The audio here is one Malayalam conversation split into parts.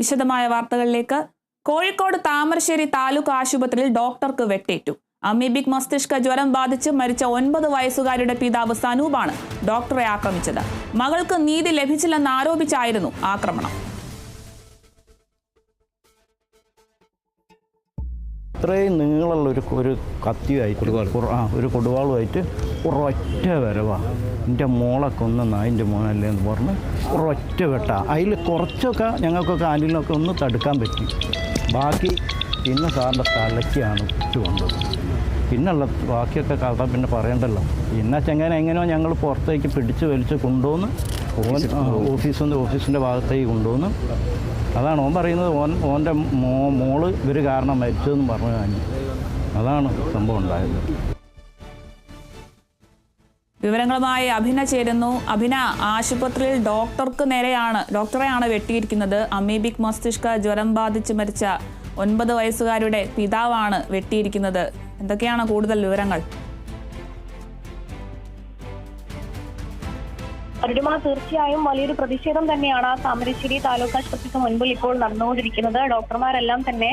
വിശദമായ വാർത്തകളിലേക്ക്. കോഴിക്കോട് താമരശ്ശേരി താലൂക്ക് ആശുപത്രിയിൽ ഡോക്ടർക്ക് വെട്ടേറ്റു. അമീബിക് മസ്തിഷ്ക ജ്വരം ബാധിച്ച് മരിച്ച ഒൻപത് വയസ്സുകാരുടെ പിതാവ് സനൂപാണ് ഡോക്ടറെ ആക്രമിച്ചത്. മകൾക്ക് നീതി ലഭിച്ചില്ലെന്ന് ആരോപിച്ചായിരുന്നു ആക്രമണം. ഇത്രയും നീളമുള്ള ഒരു ഒരു കത്തിയായിട്ട് ആ ഒരു കൊടുവാളുമായിട്ട് ഒരൊറ്റ വരവാണ് എന്റെ മോളെ കൊന്ന നായിന്റെ മോനല്ലേ എന്ന് പറഞ്ഞ് ഒരൊറ്റ വെട്ട. അതിൽ കുറച്ചൊക്കെ ഞങ്ങൾക്കൊക്കെ ആനിലൊക്കെ ഒന്ന് തടുക്കാൻ പറ്റി. ബാക്കി പിന്നെ സാറിന്റെ തലയ്ക്കാണ് വന്നത് പിന്നുള്ള ബാക്കിയൊക്കെ കഥ പിന്നെ പറയണ്ടല്ലോ. പിന്നെ ചെങ്ങനെ എങ്ങനെയോ ഞങ്ങൾ പുറത്തേക്ക് പിടിച്ച് വലിച്ച് കൊണ്ടുവന്ന് ഓൻ ഓഫീസിന്റെ ഓഫീസിന്റെ ഭാഗത്തേക്ക് കൊണ്ടുവന്ന് അതാണ് ഓൻ പറയുന്നത്. ഓൻ ഓന്റെ മോ മോൾ ഇവർ കാരണം മരിച്ചതെന്ന് പറഞ്ഞു കഴിഞ്ഞു അതാണ് സംഭവം ഉണ്ടായത്. വിവരങ്ങളുമായി അഭിന ചേരുന്നു. അഭിന ആശുപത്രിയിൽ ഡോക്ടർക്ക് നേരെയാണ് ഡോക്ടറെയാണ് വെട്ടിയിരിക്കുന്നത്. അമീബിക് മസ്തിഷ്ക ജ്വരം ബാധിച്ച് മരിച്ച ഒൻപത് വയസ്സുകാരുടെ പിതാവാണ് വെട്ടിയിരിക്കുന്നത്. എന്തൊക്കെയാണ് കൂടുതൽ വിവരങ്ങൾ? അരുണിമ തീർച്ചയായും വലിയൊരു പ്രതിഷേധം തന്നെയാണ് താമരശ്ശേരി താലൂക്ക് ആശുപത്രിക്ക് മുൻപിൽ ഇപ്പോൾ നടന്നുകൊണ്ടിരിക്കുന്നത്. ഡോക്ടർമാരെല്ലാം തന്നെ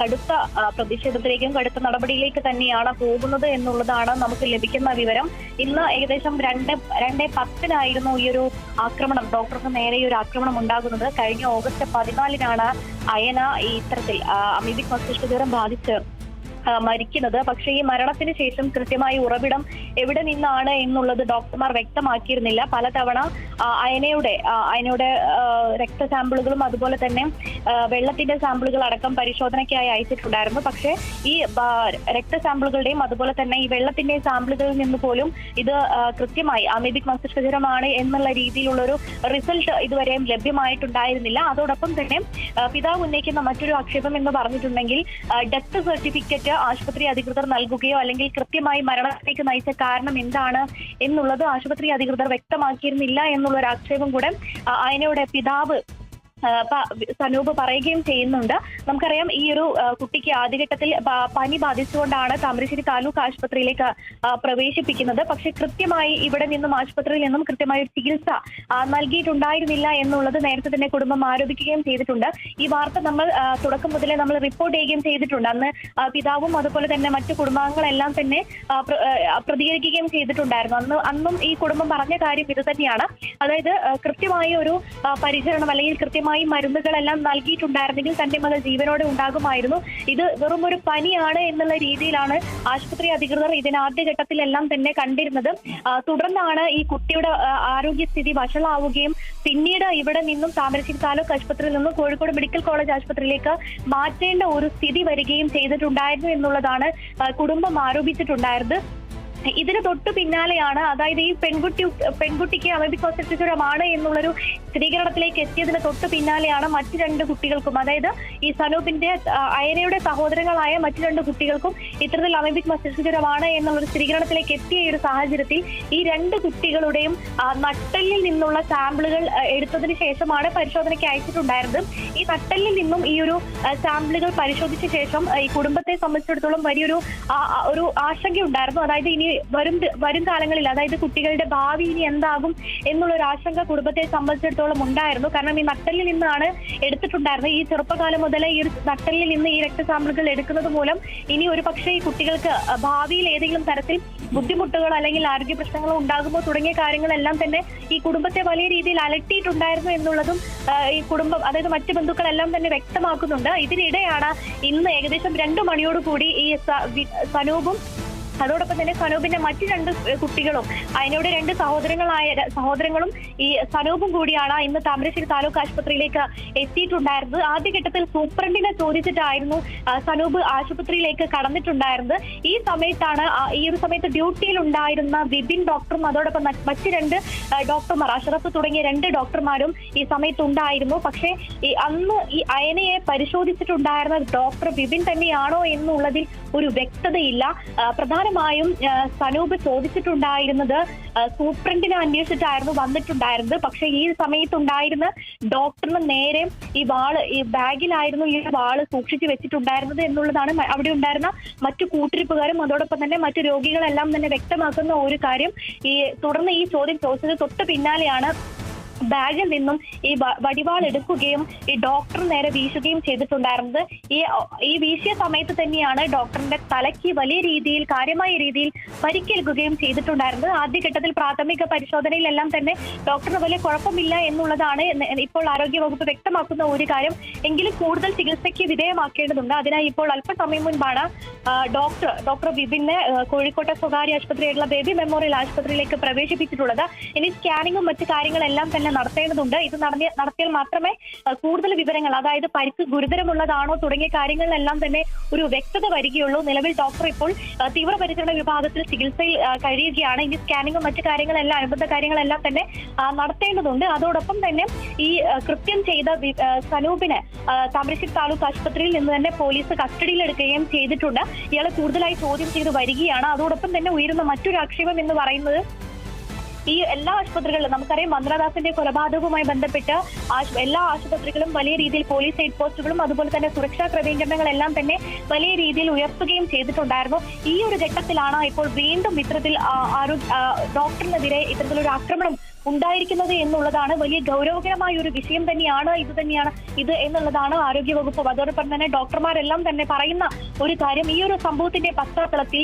കടുത്ത പ്രതിഷേധത്തിലേക്കും കടുത്ത നടപടിയിലേക്ക് തന്നെയാണ് പോകുന്നത് എന്നുള്ളതാണ് നമുക്ക് ലഭിക്കുന്ന വിവരം. ഇന്ന് ഏകദേശം രണ്ട് രണ്ട് പത്തിനായിരുന്നു ഈ ഒരു ആക്രമണം ഡോക്ടർക്ക് നേരെ ഒരു ആക്രമണം ഉണ്ടാകുന്നത്. കഴിഞ്ഞ ഓഗസ്റ്റ് പതിനാലിനാണ് അയന ഇത്തരത്തിൽ അമിതി അമീബിക് മസ്തിഷ്ക ബാധിച്ച് മരിക്കുന്നത്. പക്ഷേ ഈ മരണത്തിന് ശേഷം കൃത്യമായി ഉറവിടം എവിടെ നിന്നാണ് എന്നുള്ളത് ഡോക്ടർമാർ വ്യക്തമാക്കിയിരുന്നില്ല. പലതവണ അയനയുടെ അയനയുടെ രക്ത സാമ്പിളുകളും അതുപോലെ തന്നെ വെള്ളത്തിന്റെ സാമ്പിളുകൾ അടക്കം പരിശോധനയ്ക്കായി അയച്ചിട്ടുണ്ടായിരുന്നു. പക്ഷേ ഈ രക്ത സാമ്പിളുകളുടെയും അതുപോലെ തന്നെ ഈ വെള്ളത്തിന്റെ സാമ്പിളുകളിൽ നിന്ന് പോലും ഇത് കൃത്യമായി അമീബിക് മസ്തിഷ്കജ്വരമാണ് എന്നുള്ള രീതിയിലുള്ള ഒരു റിസൾട്ട് ഇതുവരെയും ലഭ്യമായിട്ടുണ്ടായിരുന്നില്ല. അതോടൊപ്പം തന്നെ പിതാവ് ഉന്നയിക്കുന്ന മറ്റൊരു ആക്ഷേപം എന്ന് പറഞ്ഞിട്ടുണ്ടെങ്കിൽ ഡെത്ത് സർട്ടിഫിക്കറ്റ് ആശുപത്രി അധികൃതർ നൽകുകയോ അല്ലെങ്കിൽ കൃത്യമായി മരണത്തിലേക്ക് നയിച്ച കാരണം എന്താണ് എന്നുള്ളത് ആശുപത്രി അധികൃതർ വ്യക്തമാക്കിയിരുന്നില്ല എന്നുള്ള ഒരു ആക്ഷേപം കൂടെ അയനയുടെ പിതാവ് സനൂപ് പറയുകയും ചെയ്യുന്നുണ്ട്. നമുക്കറിയാം ഈ ഒരു കുട്ടിക്ക് ആദ്യഘട്ടത്തിൽ പനി ബാധിച്ചുകൊണ്ടാണ് താമരശ്ശേരി താലൂക്ക് ആശുപത്രിയിലേക്ക് പ്രവേശിപ്പിക്കുന്നത്. പക്ഷെ കൃത്യമായി ഇവിടെ നിന്നും ആശുപത്രിയിൽ നിന്നും കൃത്യമായ ഒരു ചികിത്സ നൽകിയിട്ടുണ്ടായിരുന്നില്ല എന്നുള്ളത് നേരത്തെ തന്നെ കുടുംബം ആരോപിക്കുകയും ചെയ്തിട്ടുണ്ട്. ഈ വാർത്ത നമ്മൾ തുടക്കം മുതലേ നമ്മൾ റിപ്പോർട്ട് ചെയ്യുകയും ചെയ്തിട്ടുണ്ട്. അന്ന് പിതാവും അതുപോലെ തന്നെ മറ്റു കുടുംബാംഗങ്ങളെല്ലാം തന്നെ പ്രതികരിക്കുകയും ചെയ്തിട്ടുണ്ടായിരുന്നു. അന്ന് അന്നും ഈ കുടുംബം പറഞ്ഞ കാര്യം ഇത് തന്നെയാണ്. അതായത് കൃത്യമായ ഒരു പരിചരണം അല്ലെങ്കിൽ കൃത്യമായി മരുന്നുകളെല്ലാം നൽകിയിട്ടുണ്ടായിരുന്നെങ്കിൽ തന്റെ മകൾ ജീവനോടെ ഉണ്ടാകുമായിരുന്നു. ഇത് വെറും ഒരു പനിയാണ് എന്നുള്ള രീതിയിലാണ് ആശുപത്രി അധികൃതർ ഇതിന് ആദ്യഘട്ടത്തിലെല്ലാം തന്നെ കണ്ടിരുന്നത്. തുടർന്നാണ് ഈ കുട്ടിയുടെ ആരോഗ്യസ്ഥിതി വഷളാവുകയും പിന്നീട് ഇവിടെ നിന്നും താമരശ്ശേരി താലൂക്ക് ആശുപത്രിയിൽ നിന്നും കോഴിക്കോട് മെഡിക്കൽ കോളേജ് ആശുപത്രിയിലേക്ക് മാറ്റേണ്ട ഒരു സ്ഥിതി വരികയും ചെയ്തിട്ടുണ്ടായിരുന്നു എന്നുള്ളതാണ് കുടുംബം ആരോപിച്ചിട്ടുണ്ടായിരുന്നത്. ഇതിന് തൊട്ടു പിന്നാലെയാണ് അതായത് ഈ പെൺകുട്ടി പെൺകുട്ടിക്ക് അമേബിക് ഹോസ്പിറ്റലാണ് എന്നുള്ളൊരു സ്ഥിരീകരണത്തിലേക്ക് എത്തിയതിന് തൊട്ടു പിന്നാലെയാണ് മറ്റു രണ്ട് കുട്ടികൾക്കും അതായത് ഈ സനൂപിന്റെ അയനയുടെ സഹോദരങ്ങളായ മറ്റു രണ്ട് കുട്ടികൾക്കും ഇത്തരത്തിൽ അമേബിക് മസ്തിഷ്കജ്വരമാണ് എന്നുള്ളൊരു സ്ഥിരീകരണത്തിലേക്ക് എത്തിയ ഒരു സാഹചര്യത്തിൽ ഈ രണ്ട് കുട്ടികളുടെയും നട്ടലിൽ നിന്നുള്ള സാമ്പിളുകൾ എടുത്തതിന് ശേഷമാണ് പരിശോധനയ്ക്ക് അയച്ചിട്ടുണ്ടായിരുന്നത്. ഈ നട്ടലിൽ നിന്നും ഈ ഒരു സാമ്പിളുകൾ പരിശോധിച്ച ശേഷം ഈ കുടുംബത്തെ സംബന്ധിച്ചിടത്തോളം വലിയൊരു ഒരു ആശങ്കയുണ്ടായിരുന്നു. അതായത് ഇനി വരും വരും കാലങ്ങളിൽ അതായത് കുട്ടികളുടെ ഭാവി ഇനി എന്താകും എന്നുള്ള ഒരു ആശങ്ക കുടുംബത്തെ സംബന്ധിച്ചിടത്തോളം ഉണ്ടായിരുന്നു. കാരണം ഈ നട്ടലിൽ നിന്നാണ് എടുത്തിട്ടുണ്ടായിരുന്നത്. ഈ ചെറുപ്പകാലം മുതലേ ഈ നട്ടലിൽ നിന്ന് ഈ രക്തസാമ്പിളുകൾ എടുക്കുന്നത് മൂലം ഇനി ഒരു പക്ഷേ ഈ കുട്ടികൾക്ക് ഭാവിയിൽ ഏതെങ്കിലും തരത്തിൽ ബുദ്ധിമുട്ടുകൾ അല്ലെങ്കിൽ ആരോഗ്യ പ്രശ്നങ്ങൾ ഉണ്ടാകുമോ തുടങ്ങിയ കാര്യങ്ങളെല്ലാം തന്നെ ഈ കുടുംബത്തെ വലിയ രീതിയിൽ അലട്ടിയിട്ടുണ്ടായിരുന്നു എന്നുള്ളതും ഈ കുടുംബം അതായത് മറ്റു ബന്ധുക്കളെല്ലാം തന്നെ വ്യക്തമാക്കുന്നുണ്ട്. ഇതിനിടെയാണ് ഇന്ന് ഏകദേശം രണ്ടു മണിയോടുകൂടി ഈ സനൂപും അതോടൊപ്പം തന്നെ സനൂപിന്റെ മറ്റു രണ്ട് കുട്ടികളും അതിനോട് രണ്ട് സഹോദരങ്ങളായ സഹോദരങ്ങളും ഈ സനൂപും കൂടിയാണ് ഇന്ന് താമരശ്ശേരി താലൂക്ക് ആശുപത്രിയിലേക്ക് എത്തിയിട്ടുണ്ടായിരുന്നത്. ആദ്യഘട്ടത്തിൽ സൂപ്രണ്ടിനെ ചോദിച്ചിട്ടായിരുന്നു സനൂപ് ആശുപത്രിയിലേക്ക് കടന്നിട്ടുണ്ടായിരുന്നത്. ഈ സമയത്താണ് ഈ ഒരു സമയത്ത് ഡ്യൂട്ടിയിൽ ഉണ്ടായിരുന്ന വിപിൻ ഡോക്ടറും അതോടൊപ്പം മറ്റ് രണ്ട് ഡോക്ടർമാർ അഷറഫ് തുടങ്ങിയ രണ്ട് ഡോക്ടർമാരും ഈ സമയത്ത് ഉണ്ടായിരുന്നു പക്ഷേ ഈ അന്ന് ഈ അയനയെ പരിശോധിച്ചിട്ടുണ്ടായിരുന്ന ഡോക്ടർ വിപിൻ തന്നെയാണോ എന്നുള്ളതിൽ ഒരു വ്യക്തതയില്ല. ആ, പ്രധാനമായും സനൂപ് ചോദിച്ചിട്ടുണ്ടായിരുന്നത് സൂപ്രണ്ടിനെ അന്വേഷിച്ചിട്ടായിരുന്നു വന്നിട്ടുണ്ടായിരുന്നത്. പക്ഷെ ഈ സമയത്തുണ്ടായിരുന്ന ഡോക്ടറിന് നേരെ ഈ വാൾ ഈ ബാഗിലായിരുന്നു ഈ വാൾ സൂക്ഷിച്ചു വെച്ചിട്ടുണ്ടായിരുന്നത് എന്നുള്ളതാണ് അവിടെ ഉണ്ടായിരുന്ന മറ്റു കൂട്ടിരിപ്പുകാരും അതോടൊപ്പം തന്നെ മറ്റു രോഗികളെല്ലാം തന്നെ വ്യക്തമാക്കുന്ന ഒരു കാര്യം. ഈ തുടർന്ന് ഈ ചോദ്യം ചോദിച്ചത് തൊട്ട് പിന്നാലെയാണ് ബാഗിൽ നിന്നും ഈ വടിവാൾ എടുക്കുകയും ഈ ഡോക്ടർ നേരെ വീശുകയും ചെയ്തിട്ടുണ്ടായിരുന്നത്. ഈ ഈ വീശിയ സമയത്ത് തന്നെയാണ് ഡോക്ടറിന്റെ തലയ്ക്ക് വലിയ രീതിയിൽ കാര്യമായ രീതിയിൽ പരിക്കേൽക്കുകയും ചെയ്തിട്ടുണ്ടായിരുന്നത്. ആദ്യഘട്ടത്തിൽ പ്രാഥമിക പരിശോധനയിലെല്ലാം തന്നെ ഡോക്ടറിന് വലിയ കുഴപ്പമില്ല എന്നുള്ളതാണ് ഇപ്പോൾ ആരോഗ്യവകുപ്പ് വ്യക്തമാക്കുന്ന ഒരു കാര്യം. എങ്കിലും കൂടുതൽ ചികിത്സയ്ക്ക് വിധേയമാക്കേണ്ടതുണ്ട്. അതിനായി ഇപ്പോൾ അല്പസമയം മുൻപാണ് ഡോക്ടർ ഡോക്ടർ വിപിനെ കോഴിക്കോട്ടെ സ്വകാര്യ ആശുപത്രിയായിട്ടുള്ള ബേബി മെമ്മോറിയൽ ആശുപത്രിയിലേക്ക് പ്രവേശിപ്പിച്ചിട്ടുള്ളത്. ഇനി സ്കാനിങ്ങും മറ്റു കാര്യങ്ങളെല്ലാം തന്നെ നടത്തേണ്ടതുണ്ട്. ഇത് നടന്ന നടത്തിയാൽ മാത്രമേ കൂടുതൽ വിവരങ്ങൾ അതായത് പരിക്ക് ഗുരുതരമുള്ളതാണോ തുടങ്ങിയ കാര്യങ്ങളിലെല്ലാം തന്നെ ഒരു വ്യക്തത വരികയുള്ളൂ. നിലവിൽ ഡോക്ടർ ഇപ്പോൾ തീവ്രപരിചരണ വിഭാഗത്തിൽ ചികിത്സയിൽ കഴിയുകയാണ്. ഇനി സ്കാനിങ്ങും മറ്റു കാര്യങ്ങളെല്ലാം അനുബന്ധ കാര്യങ്ങളെല്ലാം തന്നെ നടത്തേണ്ടതുണ്ട്. അതോടൊപ്പം തന്നെ ഈ കൃത്യം ചെയ്ത സനൂപിനെ താമരശ്ശേരി താലൂക്ക് ആശുപത്രിയിൽ നിന്ന് തന്നെ പോലീസ് കസ്റ്റഡിയിലെടുക്കുകയും ചെയ്തിട്ടുണ്ട്. ഇയാളെ കൂടുതലായി ചോദ്യം ചെയ്ത് വരികയാണ്. അതോടൊപ്പം തന്നെ ഉയരുന്ന മറ്റൊരു ആക്ഷേപം എന്ന് പറയുന്നത് ഈ എല്ലാ ആശുപത്രികളിലും നമുക്കറിയാം മന്ത്രദാസിന്റെ കൊലപാതകവുമായി ബന്ധപ്പെട്ട് എല്ലാ ആശുപത്രികളും വലിയ രീതിയിൽ പോലീസ് ഹെഡ് പോസ്റ്റുകളും അതുപോലെ തന്നെ സുരക്ഷാ ക്രമീകരണങ്ങളെല്ലാം തന്നെ വലിയ രീതിയിൽ ഉയർത്തുകയും ചെയ്തിട്ടുണ്ടായിരുന്നു. ഈ ഒരു ഘട്ടത്തിലാണ് ഇപ്പോൾ വീണ്ടും ഇത്തരത്തിൽ ഡോക്ടറിനെതിരെ ഇത്തരത്തിലൊരു ആക്രമണം ഉണ്ടായിരിക്കുന്നത് എന്നുള്ളതാണ് വലിയ ഗൗരവകരമായ ഒരു വിഷയം തന്നെയാണ് ഇത് തന്നെയാണ് ഇത് എന്നുള്ളതാണ് ആരോഗ്യവകുപ്പ്. അതോടൊപ്പം തന്നെ ഡോക്ടർമാരെല്ലാം തന്നെ പറയുന്ന ഒരു കാര്യം ഈ ഒരു സംഭവത്തിന്റെ പശ്ചാത്തലത്തിൽ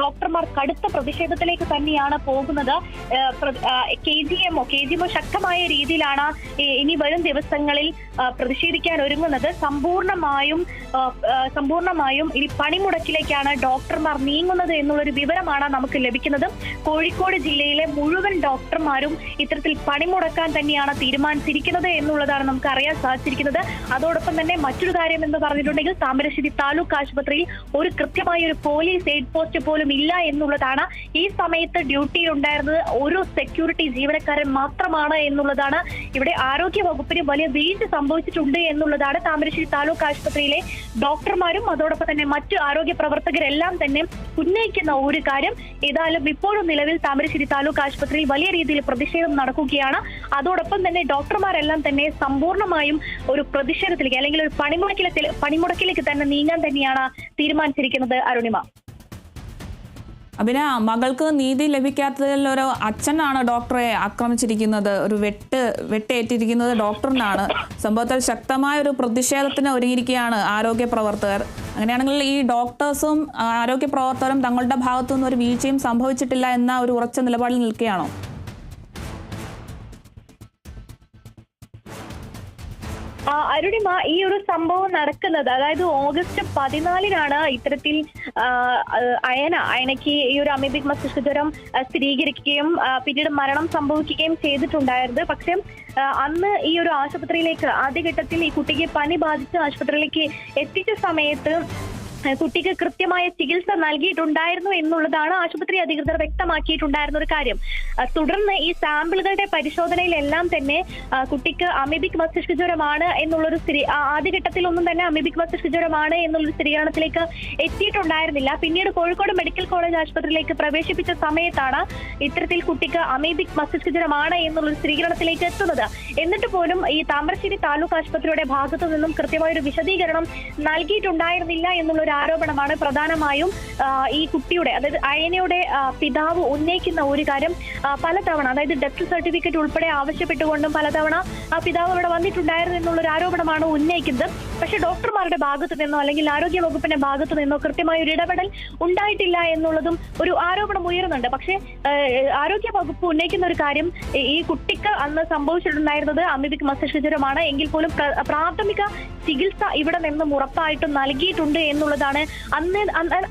ഡോക്ടർമാർ കടുത്ത പ്രതിഷേധത്തിലേക്ക് തന്നെയാണ് പോകുന്നത്. K G M O K G M O ശക്തമായ രീതിയിലാണ് ഇനി വരും ദിവസങ്ങളിൽ പ്രതിഷേധിക്കാൻ ഒരുങ്ങുന്നത്. സമ്പൂർണമായും സമ്പൂർണമായും ഇനി പണിമുടക്കിലേക്കാണ് ഡോക്ടർമാർ നീങ്ങുന്നത് എന്നുള്ളൊരു വിവരമാണ് നമുക്ക് ലഭിക്കുന്നത്. കോഴിക്കോട് ജില്ലയിലെ മുഴുവൻ ഡോക്ടർമാരും ഇത്തരത്തിൽ പണിമുടക്കാൻ തന്നെയാണ് തീരുമാനിച്ചിരിക്കുന്നത് എന്നുള്ളതാണ് നമുക്ക് അറിയാൻ സാധിച്ചിരിക്കുന്നത്. അതോടൊപ്പം തന്നെ മറ്റൊരു കാര്യം എന്ന് പറഞ്ഞിട്ടുണ്ടെങ്കിൽ താമരശ്ശേരി താലൂക്ക് ആശുപത്രിയിൽ ഒരു കൃത്യമായ ഒരു പോലീസ് എയ്ഡ് പോസ്റ്റ് പോലും ഇല്ല എന്നുള്ളതാണ് ഈ സമയത്ത് ഡ്യൂട്ടിയിൽ ഉണ്ടായിരുന്നത് ഒരു സെക്യൂരിറ്റി ജീവനക്കാരൻ മാത്രമാണ് എന്നുള്ളതാണ്. ഇവിടെ ആരോഗ്യ വകുപ്പിന് വലിയ വീഴ്ച സംഭവിച്ചിട്ടുണ്ട് എന്നുള്ളതാണ് താമരശ്ശേരി താലൂക്ക് ആശുപത്രിയിലെ ഡോക്ടർമാരും അതോടൊപ്പം തന്നെ മറ്റ് ആരോഗ്യ പ്രവർത്തകരെല്ലാം തന്നെ ഉന്നയിക്കുന്ന ഒരു കാര്യം. ഏതായാലും ഇപ്പോഴും നിലവിൽ താമരശ്ശേരി താലൂക്ക് ആശുപത്രിയിൽ വലിയ രീതിയിൽ പ്രതിഷേധം നടക്കുകയാണ്. അതോടൊപ്പം തന്നെ ഡോക്ടർമാരെല്ലാം തന്നെ സമ്പൂർണമായും ഒരു പ്രതിഷേധത്തിലേക്ക് അല്ലെങ്കിൽ ഒരു പണിമുടക്കിലേക്ക് പണിമുടക്കിലേക്ക് തന്നെ നീങ്ങാൻ തന്നെയാണ് തീരുമാനിച്ചിരിക്കുന്നത് അരുണിമ. അഭിന മകൾക്ക് നീതി ലഭിക്കാത്തതിൽ ഒരു അച്ഛനാണ് ഡോക്ടറെ ആക്രമിച്ചിരിക്കുന്നത്. ഒരു വെട്ട് വെട്ടേറ്റിരിക്കുന്നത് ഡോക്ടറിനാണ്. സംഭവത്തിൽ ശക്തമായ ഒരു പ്രതിഷേധത്തിന് ഒരുങ്ങിയിരിക്കുകയാണ് ആരോഗ്യ പ്രവർത്തകർ. അങ്ങനെയാണെങ്കിൽ ഈ ഡോക്ടേഴ്സും ആരോഗ്യ പ്രവർത്തകരും തങ്ങളുടെ ഭാഗത്തു നിന്ന് ഒരു വീഴ്ചയും സംഭവിച്ചിട്ടില്ല എന്ന ഒരു ഉറച്ച നിലപാടിൽ നിൽക്കുകയാണോ? അരുണിമ ഈ ഒരു സംഭവം നടക്കുന്നത് അതായത് ഓഗസ്റ്റ് പതിനാലിനാണ് ഇത്തരത്തിൽ അയന അയനയ്ക്ക് ഈ ഒരു അമീബിക് മസ്തിഷ്കജ്വരം സ്ഥിരീകരിക്കുകയും പിന്നീട് മരണം സംഭവിക്കുകയും ചെയ്തിട്ടുണ്ടായിരുന്നത്. പക്ഷേ അന്ന് ഈ ഒരു ആശുപത്രിയിലേക്ക് ആദ്യഘട്ടത്തിൽ ഈ കുട്ടിക്ക് പനി ബാധിച്ച് ആശുപത്രിയിലേക്ക് എത്തിച്ച സമയത്ത് കുട്ടിക്ക് കൃത്യമായ ചികിത്സ നൽകിയിട്ടുണ്ടായിരുന്നു എന്നുള്ളതാണ് ആശുപത്രി അധികൃതർ വ്യക്തമാക്കിയിട്ടുണ്ടായിരുന്ന ഒരു കാര്യം. തുടർന്ന് ഈ സാമ്പിളുകളുടെ പരിശോധനയിലെല്ലാം തന്നെ കുട്ടിക്ക് അമീബിക് മസ്തിഷ്ക ജ്വരമാണ് എന്നുള്ളൊരു സ്ഥിരീ ആദ്യഘട്ടത്തിൽ ഒന്നും തന്നെ അമീബിക് മസ്തിഷ്ക ജ്വരമാണ് എന്നുള്ളൊരു സ്ഥിരീകരണത്തിലേക്ക് എത്തിയിട്ടുണ്ടായിരുന്നില്ല. പിന്നീട് കോഴിക്കോട് മെഡിക്കൽ കോളേജ് ആശുപത്രിയിലേക്ക് പ്രവേശിപ്പിച്ച സമയത്താണ് ഇത്തരത്തിൽ കുട്ടിക്ക് അമീബിക് മസ്തിഷ്ക ജ്വരമാണ് എന്നുള്ളൊരു സ്ഥിരീകരണത്തിലേക്ക് എത്തുന്നത്. എന്നിട്ട് പോലും ഈ താമരശ്ശേരി താലൂക്ക് ആശുപത്രിയുടെ ഭാഗത്തു നിന്നും കൃത്യമായ ഒരു വിശദീകരണം നൽകിയിട്ടുണ്ടായിരുന്നില്ല എന്നുള്ള ഒരു ആരോപണമാണ് പ്രധാനമായും ഈ കുട്ടിയുടെ അതായത് അയനയുടെ പിതാവ് ഉന്നയിക്കുന്ന ഒരു കാര്യം പലതവണ അതായത് ഡെത്ത് സർട്ടിഫിക്കറ്റ് ഉൾപ്പെടെ ആവശ്യപ്പെട്ടുകൊണ്ടും പലതവണ ആ പിതാവ് അവിടെ വന്നിട്ടുണ്ടായിരുന്നു എന്നുള്ള ഒരു ആരോപണമാണ് ഉന്നയിക്കുന്നത്. പക്ഷെ ഡോക്ടർമാരുടെ ഭാഗത്തു നിന്നോ അല്ലെങ്കിൽ ആരോഗ്യ വകുപ്പിന്റെ ഭാഗത്തു നിന്നോ കൃത്യമായ ഒരു ഇടപെടൽ ഉണ്ടായിട്ടില്ല എന്നുള്ളതും ഒരു ആരോപണം ഉയരുന്നുണ്ട്. പക്ഷേ ആരോഗ്യ വകുപ്പ് ഉന്നയിക്കുന്ന ഒരു കാര്യം ഈ- കുട്ടിക്ക് അന്ന് സംഭവിച്ചിട്ടുണ്ടായിരുന്നത് അമിതിക് മസ്തിഷ്ക ജ്വരമാണ്. എങ്കിൽ പോലും പ്രാഥമിക ചികിത്സ ഇവിടെ നിന്നും ഉറപ്പായിട്ടും നൽകിയിട്ടുണ്ട് എന്നുള്ളതാണ് അന്ന്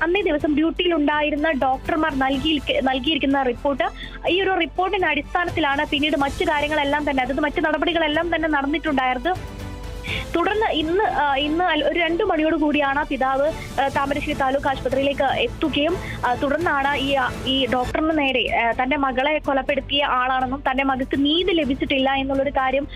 അന്ന് ദിവസം ഡ്യൂട്ടിയിൽ ഉണ്ടായിരുന്ന ഡോക്ടർമാർ നൽകി നൽകിയിരിക്കുന്ന റിപ്പോർട്ട്. ഈ ഒരു റിപ്പോർട്ടിന്റെ അടിസ്ഥാനത്തിലാണ് പിന്നീട് മറ്റു കാര്യങ്ങളെല്ലാം തന്നെ അതായത് മറ്റു നടപടികളെല്ലാം തന്നെ നടന്നിട്ടുണ്ടായിരുന്നത്. തുടർന്ന് ഇന്ന് ഇന്ന് ഒരു രണ്ടു മണിയോട് കൂടിയാണ് പിതാവ് താമരശ്ശേരി താലൂക്ക് ആശുപത്രിയിലേക്ക് എത്തുകയും തുടർന്നാണ് ഈ ഈ ഡോക്ടറിന് നേരെ തന്റെ മകളെ കൊലപ്പെടുത്തിയ ആളാണെന്നും തന്റെ മകൾക്ക് നീതി ലഭിച്ചിട്ടില്ല എന്നുള്ളൊരു കാര്യം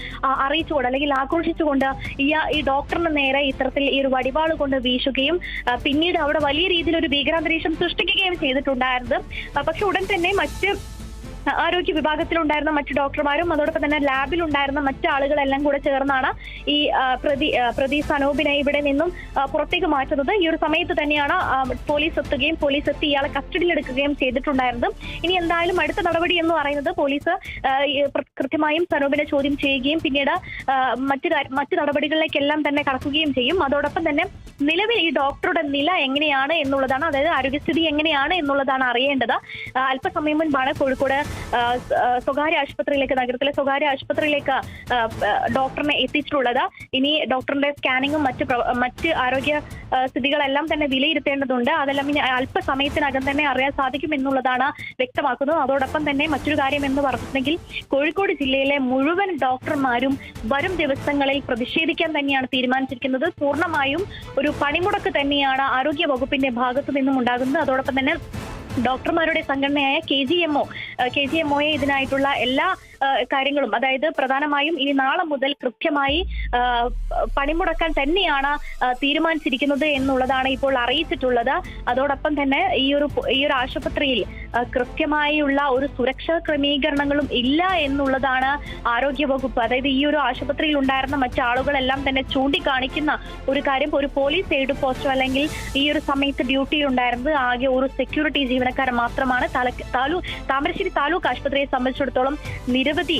അറിയിച്ചുകൊണ്ട് അല്ലെങ്കിൽ ആക്രോശിച്ചുകൊണ്ട് ഈ ഈ ഡോക്ടറിന് നേരെ ഇത്തരത്തിൽ ഈ ഒരു വടിപാട് കൊണ്ട് വീശുകയും പിന്നീട് അവിടെ വലിയ രീതിയിൽ ഒരു ഭീകരാന്തരീക്ഷം സൃഷ്ടിക്കുകയും ചെയ്തിട്ടുണ്ടായിരുന്നു. പക്ഷെ ഉടൻ തന്നെ മറ്റ് ആരോഗ്യ വിഭാഗത്തിലുണ്ടായിരുന്ന മറ്റു ഡോക്ടർമാരും അതോടൊപ്പം തന്നെ ലാബിലുണ്ടായിരുന്ന മറ്റു ആളുകളെല്ലാം കൂടെ ചേർന്നാണ് ഈ പ്രതി പ്രതി സനൂപിനെ ഇവിടെ നിന്നും പുറത്തേക്ക് മാറ്റുന്നത്. ഈ ഒരു സമയത്ത് തന്നെയാണ് പോലീസ് എത്തുകയും പോലീസ് എത്തി ഇയാളെ കസ്റ്റഡിയിൽ എടുക്കുകയും ചെയ്തിട്ടുണ്ടായിരുന്നത്. ഇനി എന്തായാലും അടുത്ത നടപടി എന്ന് പറയുന്നത് പോലീസ് കൃത്യമായും സനൂപിനെ ചോദ്യം ചെയ്യുകയും പിന്നീട് മറ്റു മറ്റു നടപടികളിലേക്കെല്ലാം തന്നെ കടക്കുകയും ചെയ്യും. അതോടൊപ്പം തന്നെ നിലവിൽ ഈ ഡോക്ടറുടെ നില എങ്ങനെയാണ് എന്നുള്ളതാണ് അതായത് ആരോഗ്യസ്ഥിതി എങ്ങനെയാണ് എന്നുള്ളതാണ് അറിയേണ്ടത്. അല്പസമയം മുൻപാണ് കോഴിക്കോട് സ്വകാര്യ ആശുപത്രിയിലേക്ക് നഗരത്തിലെ സ്വകാര്യ ആശുപത്രിയിലേക്ക് ഡോക്ടറിനെ എത്തിച്ചിട്ടുള്ളത്. ഇനി ഡോക്ടറിന്റെ സ്കാനിങ്ങും മറ്റ് മറ്റ് ആരോഗ്യ സ്ഥിതികളെല്ലാം തന്നെ വിലയിരുത്തേണ്ടതുണ്ട്. അതെല്ലാം ഇനി അല്പസമയത്തിനകം തന്നെ അറിയാൻ സാധിക്കും എന്നുള്ളതാണ് വ്യക്തമാക്കുന്നത്. അതോടൊപ്പം തന്നെ മറ്റൊരു കാര്യം എന്ന് പറഞ്ഞിട്ടുണ്ടെങ്കിൽ കോഴിക്കോട് ജില്ലയിലെ മുഴുവൻ ഡോക്ടർമാരും വരും ദിവസങ്ങളിൽ പ്രതിഷേധിക്കാൻ തന്നെയാണ് തീരുമാനിച്ചിരിക്കുന്നത്. പൂർണമായും ഒരു പണിമുടക്ക് തന്നെയാണ് ആരോഗ്യ വകുപ്പിന്റെ ഭാഗത്തു നിന്നും ഉണ്ടാകുന്നത് അതോടൊപ്പം തന്നെ ഡോക്ടർമാരുടെ സംഘടനയായ K G M O K G M ഇതിനായിട്ടുള്ള എല്ലാ കാര്യങ്ങളും അതായത് പ്രധാനമായും ഇനി നാളെ മുതൽ കൃത്യമായി പണിമുടക്കാൻ തന്നെയാണ് തീരുമാനിച്ചിരിക്കുന്നത് എന്നുള്ളതാണ് ഇപ്പോൾ അറിയിച്ചിട്ടുള്ളത്. അതോടൊപ്പം തന്നെ ഈ ഒരു ഈ ഒരു ആശുപത്രിയിൽ കൃത്യമായുള്ള ഒരു സുരക്ഷാ ക്രമീകരണങ്ങളും ഇല്ല എന്നുള്ളതാണ് ആരോഗ്യവകുപ്പ്. അതായത് ഈ ഒരു ആശുപത്രിയിൽ ഉണ്ടായിരുന്ന മറ്റാളുകളെല്ലാം തന്നെ ചൂണ്ടിക്കാണിക്കുന്ന ഒരു കാര്യം. ഒരു പോലീസ് എയ്ഡ് പോസ്റ്റോ അല്ലെങ്കിൽ ഈ ഒരു സമയത്ത് ഡ്യൂട്ടിയിൽ ഉണ്ടായിരുന്നത് ആകെ ഒരു സെക്യൂരിറ്റി ജീവനക്കാരൻ മാത്രമാണ്. താലൂ താമരശ്ശേരി താലൂക്ക് ആശുപത്രിയെ സംബന്ധിച്ചിടത്തോളം നിരവധി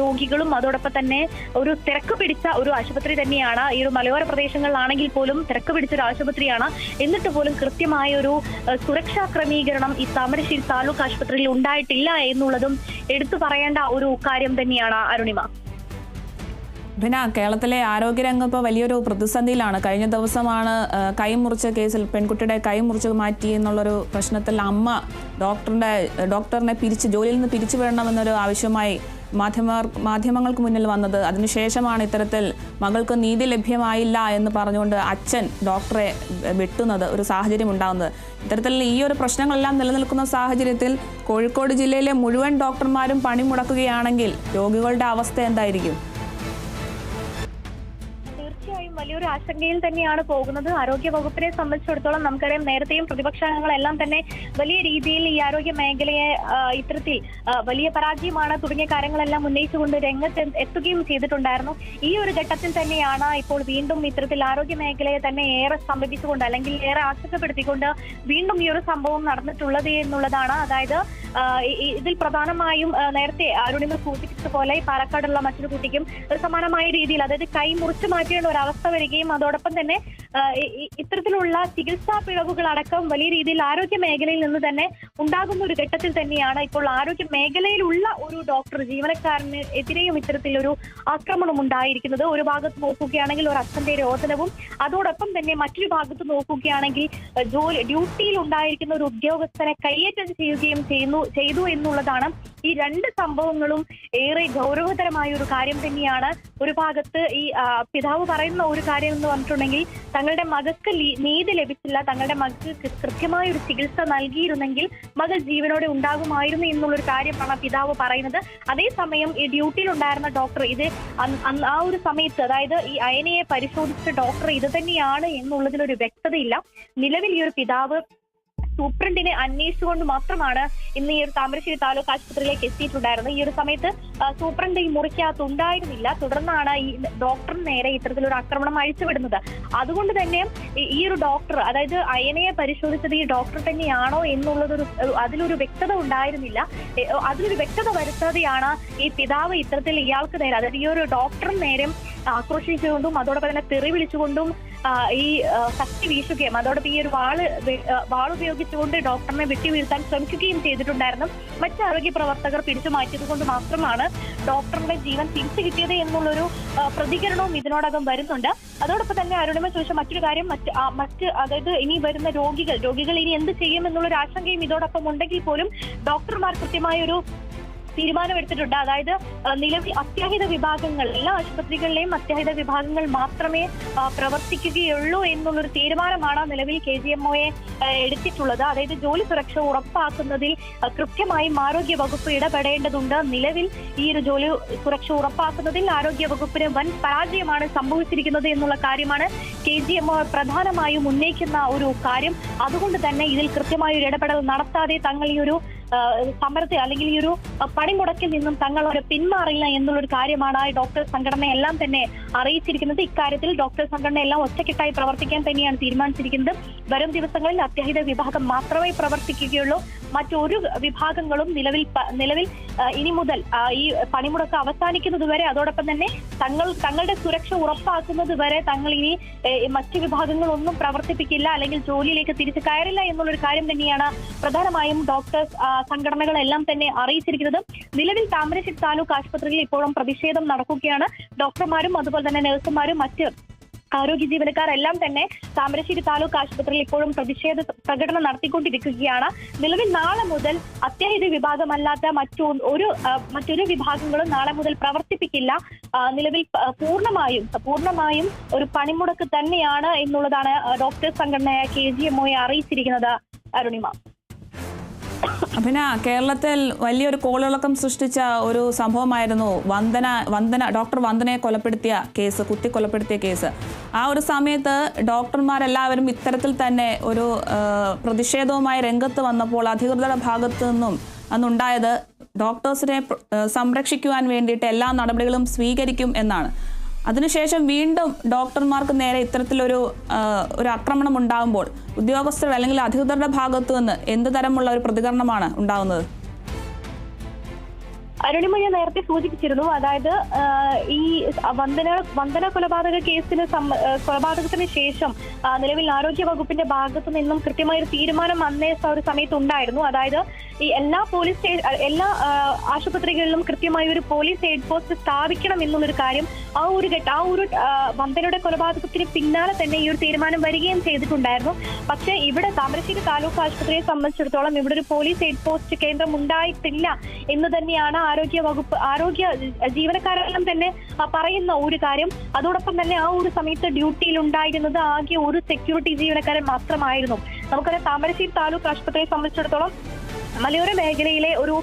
രോഗികളും അതോടൊപ്പം തന്നെ ഒരു തിരക്ക് പിടിച്ച ഒരു ആശുപത്രി തന്നെയാണ്. ഈ ഒരു മലയോര പ്രദേശങ്ങളിലാണെങ്കിൽ പോലും തിരക്ക് പിടിച്ച ഒരു ആശുപത്രിയാണ്. എന്നിട്ട് പോലും കൃത്യമായ ഒരു സുരക്ഷാ ക്രമീകരണം ഈ താമരശ്ശേരി താലൂക്ക് ആശുപത്രിയിൽ ഉണ്ടായിട്ടില്ല എന്നുള്ളതും എടുത്തു പറയേണ്ട ഒരു കാര്യം തന്നെയാണ് അരുണിമ. പിന്നെ കേരളത്തിലെ ആരോഗ്യരംഗം ഇപ്പോൾ വലിയൊരു പ്രതിസന്ധിയിലാണ്. കഴിഞ്ഞ ദിവസമാണ് കൈമുറിച്ച കേസിൽ പെൺകുട്ടിയുടെ കൈമുറിച്ച് മാറ്റി എന്നുള്ളൊരു പ്രശ്നത്തിൽ അമ്മ ഡോക്ടറിന്റെ ഡോക്ടറിനെ പിരിച്ച് ജോലിയിൽ നിന്ന് പിരിച്ചു വിടണമെന്നൊരു ആവശ്യമായി മാധ്യമ മാധ്യമങ്ങൾക്ക് മുന്നിൽ വന്നത്. അതിനുശേഷമാണ് ഇത്തരത്തിൽ മകൾക്ക് നീതി ലഭ്യമായില്ല എന്ന് പറഞ്ഞുകൊണ്ട് അച്ഛൻ ഡോക്ടറെ വെട്ടുന്നത് ഒരു സാഹചര്യം ഉണ്ടാകുന്നത് ഇത്തരത്തിൽ ഈ ഒരു പ്രശ്നങ്ങളെല്ലാം നിലനിൽക്കുന്ന സാഹചര്യത്തിൽ കോഴിക്കോട് ജില്ലയിലെ മുഴുവൻ ഡോക്ടർമാരും പണിമുടക്കുകയാണെങ്കിൽ രോഗികളുടെ അവസ്ഥ എന്തായിരിക്കും? വലിയൊരു ആശങ്കയിൽ തന്നെയാണ് പോകുന്നത്. ആരോഗ്യ വകുപ്പിനെ സംബന്ധിച്ചിടത്തോളം നമുക്കറിയാം നേരത്തെയും പ്രതിപക്ഷങ്ങളെല്ലാം തന്നെ വലിയ രീതിയിൽ ഈ ആരോഗ്യ മേഖലയെ ഇത്തരത്തിൽ വലിയ പരാജയമാണ് തുടങ്ങിയ കാര്യങ്ങളെല്ലാം ഉന്നയിച്ചുകൊണ്ട് രംഗത്ത് എത്തുകയും ചെയ്തിട്ടുണ്ടായിരുന്നു. ഈ ഒരു ഘട്ടത്തിൽ തന്നെയാണ് ഇപ്പോൾ വീണ്ടും ഇത്തരത്തിൽ ആരോഗ്യ മേഖലയെ തന്നെ ഏറെ സമീപിച്ചുകൊണ്ട് അല്ലെങ്കിൽ ഏറെ ആശങ്കപ്പെടുത്തിക്കൊണ്ട് വീണ്ടും ഈ ഒരു സംഭവം നടന്നിട്ടുള്ളത് എന്നുള്ളതാണ്. അതായത് ഇതിൽ പ്രധാനമായും നേരത്തെ അരുണിമ സൂചിപ്പിച്ചതുപോലെ പാലക്കാടുള്ള മറ്റൊരു കുട്ടിക്കും സമാനമായ രീതിയിൽ അതായത് കൈ മുറിച്ചു മാറ്റേണ്ട ഒരു അവസ്ഥ വരികയും അതോടൊപ്പം തന്നെ ഇത്തരത്തിലുള്ള ചികിത്സാ പിഴവുകൾ അടക്കം വലിയ രീതിയിൽ ആരോഗ്യ മേഖലയിൽ നിന്ന് തന്നെ ഉണ്ടാകുന്ന ഒരു ഘട്ടത്തിൽ തന്നെയാണ് ഇപ്പോൾ ആരോഗ്യ മേഖലയിലുള്ള ഒരു ഡോക്ടർ ജീവനക്കാരന് എതിരെയും ഇത്തരത്തിലൊരു ആക്രമണം ഉണ്ടായിരിക്കുന്നത്. ഒരു ഭാഗത്ത് നോക്കുകയാണെങ്കിൽ ഒരു അച്ഛന്റെ രോദനവും അതോടൊപ്പം തന്നെ മറ്റൊരു ഭാഗത്ത് നോക്കുകയാണെങ്കിൽ ജോലി ഡ്യൂട്ടിയിൽ ഉണ്ടായിരിക്കുന്ന ഒരു ഉദ്യോഗസ്ഥനെ കയ്യേറ്റം ചെയ്യുകയും ചെയ്യുന്നു ചെയ്തു എന്നുള്ളതാണ് ഈ രണ്ട് സംഭവങ്ങളും ഏറെ ഗൗരവതരമായ ഒരു കാര്യം തന്നെയാണ് ഒരു ഭാഗത്ത് ഈ പിതാവ് പറയുന്ന ഒരു കാര്യം എന്ന് പറഞ്ഞിട്ടുണ്ടെങ്കിൽ തങ്ങളുടെ മകൾക്ക് നീതി ലഭിച്ചില്ല തങ്ങളുടെ മകൾക്ക് കൃത്യമായ ഒരു ചികിത്സ നൽകിയിരുന്നെങ്കിൽ മകൾ ജീവനോടെ ഉണ്ടാകുമായിരുന്നു എന്നുള്ളൊരു കാര്യമാണ് പിതാവ് പറയുന്നത്. അതേസമയം ഈ ഡ്യൂട്ടിയിൽ ഉണ്ടായിരുന്ന ഡോക്ടർ ഇത് ആ ഒരു സമയത്ത് അതായത് ഈ അയനയെ പരിശോധിച്ച ഡോക്ടർ ഇത് തന്നെയാണ് എന്നുള്ളതിലൊരു വ്യക്തതയില്ല. നിലവിൽ ഈ ഒരു പിതാവ് സൂപ്രണ്ടിനെ അന്വേഷിച്ചുകൊണ്ട് മാത്രമാണ് ഇന്ന് ഈ ഒരു താമരശ്ശേരി താലൂക്ക് ആശുപത്രിയിലേക്ക് എത്തിയിട്ടുണ്ടായിരുന്നത്. ഈ ഒരു സമയത്ത് സൂപ്രണ്ട് ഈ മുറിക്കകത്ത് ഉണ്ടായിരുന്നില്ല തുടർന്നാണ് ഈ ഡോക്ടറിന് നേരെ ഇത്തരത്തിലൊരു ആക്രമണം അഴിച്ചുവിടുന്നത്. അതുകൊണ്ട് തന്നെ ഈ- ഒരു ഡോക്ടർ അതായത് അയനയെ പരിശോധിച്ചത് ഈ ഡോക്ടർ തന്നെയാണോ എന്നുള്ളതൊരു അതിലൊരു വ്യക്തത ഉണ്ടായിരുന്നില്ല. അതിലൊരു വ്യക്തത വരുത്താതെയാണ് ഈ പിതാവ് ഇത്തരത്തിൽ ഇയാൾക്ക് നേരെ അതായത് ഈ ഒരു ഡോക്ടറിന് നേരം ആക്രോശിച്ചുകൊണ്ടും അതോടൊപ്പം തന്നെ തെറി വിളിച്ചുകൊണ്ടും ഈ ശക്തി വീശുകയും അതോടൊപ്പം ഈ ഒരു വാൾ വാൾ ഉപയോഗിച്ചുകൊണ്ട് ഡോക്ടറിനെ വെട്ടി വീഴ്ത്താൻ ശ്രമിക്കുകയും ചെയ്തിട്ടുണ്ടായിരുന്നു. മറ്റ് ആരോഗ്യ പ്രവർത്തകർ പിടിച്ചു മാറ്റിയത് കൊണ്ട് മാത്രമാണ് ഡോക്ടറുടെ ജീവൻ തിരിച്ചു കിട്ടിയത് എന്നുള്ളൊരു പ്രതികരണവും ഇതിനോടകം വരുന്നുണ്ട്. അതോടൊപ്പം തന്നെ അരുണിമ ചോദിച്ച മറ്റൊരു കാര്യം മറ്റ് മറ്റ് അതായത് ഇനി വരുന്ന രോഗികൾ രോഗികൾ ഇനി എന്ത് ചെയ്യും എന്നുള്ളൊരു ആശങ്കയും ഇതോടൊപ്പം ഉണ്ടെങ്കിൽ പോലും ഡോക്ടർമാർ കൃത്യമായ ഒരു തീരുമാനമെടുത്തിട്ടുണ്ട്. അതായത് നിലവിൽ അത്യാഹിത വിഭാഗങ്ങൾ എല്ലാ ആശുപത്രികളിലെയും അത്യാഹിത വിഭാഗങ്ങൾ മാത്രമേ പ്രവർത്തിക്കുകയുള്ളൂ എന്നുള്ളൊരു തീരുമാനമാണ് നിലവിൽ കെ ജി എം ഒയെ എടുത്തിട്ടുള്ളത്. അതായത് ജോലി സുരക്ഷ ഉറപ്പാക്കുന്നതിൽ കൃത്യമായും ആരോഗ്യ വകുപ്പ് ഇടപെടേണ്ടതുണ്ട്. നിലവിൽ ഈ ഒരു ജോലി സുരക്ഷ ഉറപ്പാക്കുന്നതിൽ ആരോഗ്യ വകുപ്പിന് വൻ പരാജയമാണ് സംഭവിച്ചിരിക്കുന്നത് എന്നുള്ള കാര്യമാണ് കെ ജി എം ഒ പ്രധാനമായും ഉന്നയിക്കുന്ന ഒരു കാര്യം. അതുകൊണ്ട് തന്നെ ഇതിൽ കൃത്യമായ ഒരു ഇടപെടൽ നടത്താതെ തങ്ങൾ ഈ ഒരു സമരത്തെ അല്ലെങ്കിൽ ഈ ഒരു പണിമുടക്കിൽ നിന്നും തങ്ങൾ ഒരു പിന്മാറില്ല എന്നുള്ളൊരു കാര്യമാണ് ആ ഡോക്ടർ സംഘടനയെല്ലാം തന്നെ അറിയിച്ചിരിക്കുന്നത്. ഇക്കാര്യത്തിൽ ഡോക്ടർ സംഘടന എല്ലാം ഒറ്റക്കെട്ടായി പ്രവർത്തിക്കാൻ തന്നെയാണ് തീരുമാനിച്ചിരിക്കുന്നത്. വരും ദിവസങ്ങളിൽ അത്യാഹിത വിഭാഗം മാത്രമേ പ്രവർത്തിക്കുകയുള്ളൂ. മറ്റൊരു വിഭാഗങ്ങളും നിലവിൽ നിലവിൽ ഇനി മുതൽ ഈ പണിമുടക്ക് അവസാനിക്കുന്നത് വരെ അതോടൊപ്പം തന്നെ തങ്ങൾ തങ്ങളുടെ സുരക്ഷ ഉറപ്പാക്കുന്നത് വരെ തങ്ങൾ ഇനി മറ്റു വിഭാഗങ്ങളൊന്നും പ്രവർത്തിപ്പിക്കില്ല അല്ലെങ്കിൽ ജോലിയിലേക്ക് തിരിച്ചു കയറില്ല എന്നുള്ളൊരു കാര്യം തന്നെയാണ് പ്രധാനമായും ഡോക്ടേഴ്സ് സംഘടനകളെല്ലാം തന്നെ അറിയിച്ചിരിക്കുന്നത് നിലവിൽ താമരശ്ശേരി താലൂക്ക് ആശുപത്രിയിൽ ഇപ്പോഴും പ്രതിഷേധം നടക്കുകയാണ്. ഡോക്ടർമാരും അതുപോലെ തന്നെ നഴ്സുമാരും മറ്റ് ആരോഗ്യ ജീവനക്കാരെല്ലാം തന്നെ താമരശ്ശേരി താലൂക്ക് ആശുപത്രിയിൽ ഇപ്പോഴും പ്രതിഷേധ പ്രകടനം നടത്തിക്കൊണ്ടിരിക്കുകയാണ്. നിലവിൽ നാളെ മുതൽ അത്യാഹിത വിഭാഗമല്ലാത്ത മറ്റു ഒരു മറ്റൊരു വിഭാഗങ്ങളും നാളെ മുതൽ പ്രവർത്തിപ്പിക്കില്ല. നിലവിൽ പൂർണമായും പൂർണമായും ഒരു പണിമുടക്ക് തന്നെയാണ് എന്നുള്ളതാണ് ഡോക്ടേഴ്സ് സംഘടനയായ കെ ജി എം അറിയിച്ചിരിക്കുന്നത് അരുണിമ. അഭിന കേരളത്തിൽ വലിയൊരു കോളിളക്കം സൃഷ്ടിച്ച ഒരു സംഭവമായിരുന്നു വന്ദന വന്ദന ഡോക്ടർ വന്ദനയെ കൊലപ്പെടുത്തിയ കേസ് കുത്തി കൊലപ്പെടുത്തിയ കേസ്. ആ ഒരു സമയത്ത് ഡോക്ടർമാരെല്ലാവരും ഇത്തരത്തിൽ തന്നെ ഒരു പ്രതിഷേധവുമായി രംഗത്ത് വന്നപ്പോൾ അധികൃതരുടെ ഭാഗത്തു നിന്നും അന്നുണ്ടായത് ഡോക്ടേഴ്സിനെ സംരക്ഷിക്കുവാൻ വേണ്ടിയിട്ട് എല്ലാ നടപടികളും സ്വീകരിക്കും എന്നാണ്. അതിനുശേഷം വീണ്ടും ഡോക്ടർമാർക്ക് നേരെ ഇത്തരത്തിലൊരു ഒരു ആക്രമണം ഉണ്ടാകുമ്പോൾ ഉദ്യോഗസ്ഥർ അല്ലെങ്കിൽ അധികൃതരുടെ ഭാഗത്തു നിന്ന് എന്ത് തരമുള്ള ഒരു പ്രതികരണമാണ് ഉണ്ടാകുന്നത് അരുണിമ ഞാൻ നേരത്തെ സൂചിപ്പിച്ചിരുന്നു. അതായത് ഈ വന്ദന വന്ദന കൊലപാതക കേസിന് കൊലപാതകത്തിന് ശേഷം നിലവിൽ ആരോഗ്യ വകുപ്പിന്റെ ഭാഗത്തു നിന്നും കൃത്യമായ ഒരു തീരുമാനം അന്നേ ഒരു സമയത്ത് ഉണ്ടായിരുന്നു. അതായത് ഈ എല്ലാ പോലീസ് എല്ലാ ആശുപത്രികളിലും കൃത്യമായ ഒരു പോലീസ് എയ്ഡ് പോസ്റ്റ് സ്ഥാപിക്കണം എന്നുള്ളൊരു കാര്യം ആ ഒരു ഘട്ട ആ ഒരു വന്ദനയുടെ കൊലപാതകത്തിന് പിന്നാലെ തന്നെ ഈ ഒരു തീരുമാനം വരികയും ചെയ്തിട്ടുണ്ടായിരുന്നു. പക്ഷേ ഇവിടെ താമരശ്ശേരി താലൂക്ക് ആശുപത്രിയെ സംബന്ധിച്ചിടത്തോളം ഇവിടെ ഒരു പോലീസ് എയ്ഡ് പോസ്റ്റ് കേന്ദ്രം ഉണ്ടായിട്ടില്ല എന്ന് തന്നെയാണ് ആരോഗ്യ വകുപ്പ് ആരോഗ്യ ജീവനക്കാരെല്ലാം തന്നെ പറയുന്ന ഒരു കാര്യം. അതോടൊപ്പം തന്നെ ആ ഒരു സമയത്ത് ഡ്യൂട്ടിയിൽ ഉണ്ടായിരുന്നത് ആകെ ഒരു സെക്യൂരിറ്റി ജീവനക്കാരൻ മാത്രമായിരുന്നു. നമുക്കറിയാം താമരശ്ശേരി താലൂക്ക് ആശുപത്രിയെ സംബന്ധിച്ചിടത്തോളം മലയോര മേഖലയിലെ ഒരു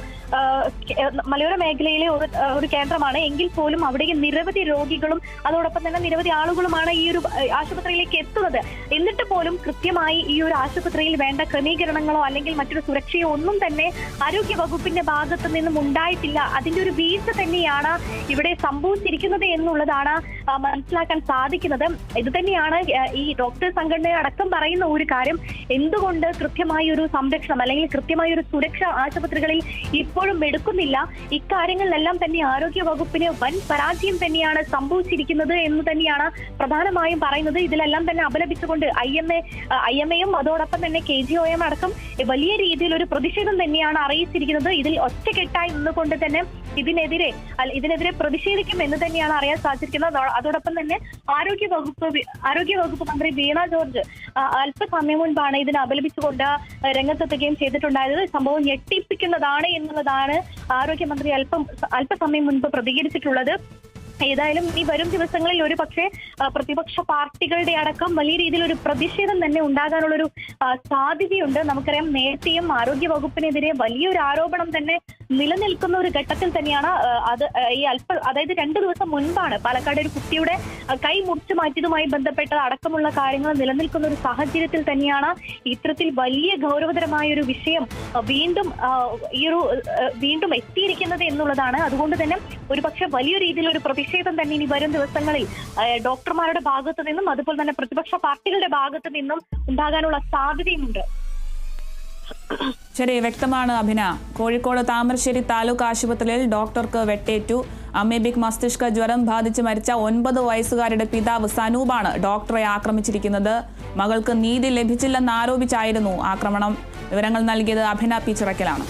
മലയോര മേഖലയിലെ ഒരു ഒരു കേന്ദ്രമാണ്. എങ്കിൽ പോലും അവിടേക്ക് നിരവധി രോഗികളും അതോടൊപ്പം തന്നെ നിരവധി ആളുകളുമാണ് ഈ ഒരു ആശുപത്രിയിലേക്ക് എത്തുന്നത്. എന്നിട്ട് പോലും കൃത്യമായി ഈ ഒരു ആശുപത്രിയിൽ വേണ്ട ക്രമീകരണങ്ങളോ അല്ലെങ്കിൽ മറ്റൊരു സുരക്ഷയോ ഒന്നും തന്നെ ആരോഗ്യ വകുപ്പിന്റെ ഭാഗത്തു നിന്നും ഉണ്ടായിട്ടില്ല. അതിന്റെ ഒരു വീഴ്ച തന്നെയാണ് ഇവിടെ സംഭവിച്ചിരിക്കുന്നത് എന്നുള്ളതാണ് മനസ്സിലാക്കാൻ സാധിക്കുന്നത്. ഇത് തന്നെയാണ് ഈ ഡോക്ടർ സംഘടന അടക്കം പറയുന്ന ഒരു കാര്യം. എന്തുകൊണ്ട് കൃത്യമായ ഒരു സംരക്ഷണം അല്ലെങ്കിൽ കൃത്യമായ ഒരു സുരക്ഷ ആശുപത്രികളിൽ ഇപ്പോഴും എടുക്കുന്നില്ല. ഇക്കാര്യങ്ങളിലെല്ലാം തന്നെ ആരോഗ്യ വകുപ്പിന് വൻ പരാജയം തന്നെയാണ് സംഭവിച്ചിരിക്കുന്നത് എന്ന് തന്നെയാണ് പ്രധാനമായും പറയുന്നത്. ഇതിലെല്ലാം തന്നെ അപലപിച്ചുകൊണ്ട് I M A I M എയും അതോടൊപ്പം തന്നെ കെ ജി ഒ എം അടക്കം വലിയ രീതിയിൽ ഒരു പ്രതിഷേധം തന്നെയാണ് അറിയിച്ചിരിക്കുന്നത്. ഇതിൽ ഒറ്റക്കെട്ടായി നിന്നുകൊണ്ട് തന്നെ ഇതിനെതിരെ ഇതിനെതിരെ പ്രതിഷേധിക്കും എന്ന് തന്നെയാണ് അറിയാൻ സാധിച്ചിരിക്കുന്നത്. അതോടൊപ്പം തന്നെ ആരോഗ്യ വകുപ്പ് ആരോഗ്യ വകുപ്പ് മന്ത്രി വീണ ജോർജ് അല്പസമയം മുൻപാണ് ഇതിനെ അപലപിച്ചുകൊണ്ട് രംഗത്തെത്തുകയും ചെയ്തിട്ടുണ്ടായത് സംഭവം ഞെട്ടിപ്പിക്കുന്നതാണ് എന്നുള്ളതാണ് ആരോഗ്യമന്ത്രി അല്പം അല്പസമയം മുൻപ് പ്രതികരിച്ചിട്ടുള്ളത്. ഏതായാലും ഈ വരും ദിവസങ്ങളിൽ ഒരു പക്ഷേ പ്രതിപക്ഷ പാർട്ടികളുടെ അടക്കം വലിയ രീതിയിൽ ഒരു പ്രതിഷേധം തന്നെ ഉണ്ടാകാനുള്ളൊരു സാധ്യതയുണ്ട്. നമുക്കറിയാം നേരത്തെയും ആരോഗ്യ വകുപ്പിനെതിരെ വലിയൊരു ആരോപണം തന്നെ നിലനിൽക്കുന്ന ഒരു ഘട്ടത്തിൽ തന്നെയാണ് അത് ഈ അല്പ അതായത് രണ്ടു ദിവസം മുൻപാണ് പാലക്കാട് ഒരു കുട്ടിയുടെ കൈ മുറിച്ചു മാറ്റിയതുമായി ബന്ധപ്പെട്ട അടക്കമുള്ള കാര്യങ്ങൾ നിലനിൽക്കുന്ന ഒരു സാഹചര്യത്തിൽ തന്നെയാണ് ഇത്തരത്തിൽ വലിയ ഗൗരവതരമായ ഒരു വിഷയം വീണ്ടും ഈ ഒരു വീണ്ടും എത്തിയിരിക്കുന്നത് എന്നുള്ളതാണ്. അതുകൊണ്ട് തന്നെ ഒരു പക്ഷെ വലിയ രീതിയിൽ ഒരു പ്രതിഷേധം തന്നെ ഇനി വരും ദിവസങ്ങളിൽ ഡോക്ടർമാരുടെ ഭാഗത്തു നിന്നും അതുപോലെ തന്നെ പ്രതിപക്ഷ പാർട്ടികളുടെ ഭാഗത്തു നിന്നും ഉണ്ടാകാനുള്ള സാധ്യതയുമുണ്ട്. ശരി വ്യക്തമാണ് അഭിന. കോഴിക്കോട് താമരശ്ശേരി താലൂക്ക് ആശുപത്രിയിൽ ഡോക്ടർക്ക് വെട്ടേറ്റു. അമേബിക് മസ്തിഷ്ക ജ്വരം ബാധിച്ച് മരിച്ച ഒൻപത് വയസ്സുകാരുടെ പിതാവ് സനൂപാണ് ഡോക്ടറെ ആക്രമിച്ചിരിക്കുന്നത്. മകൾക്ക് നീതി ലഭിച്ചില്ലെന്ന് ആരോപിച്ചായിരുന്നു ആക്രമണം. വിവരങ്ങൾ നൽകിയത് അഭിന പി ചിറക്കലാണ്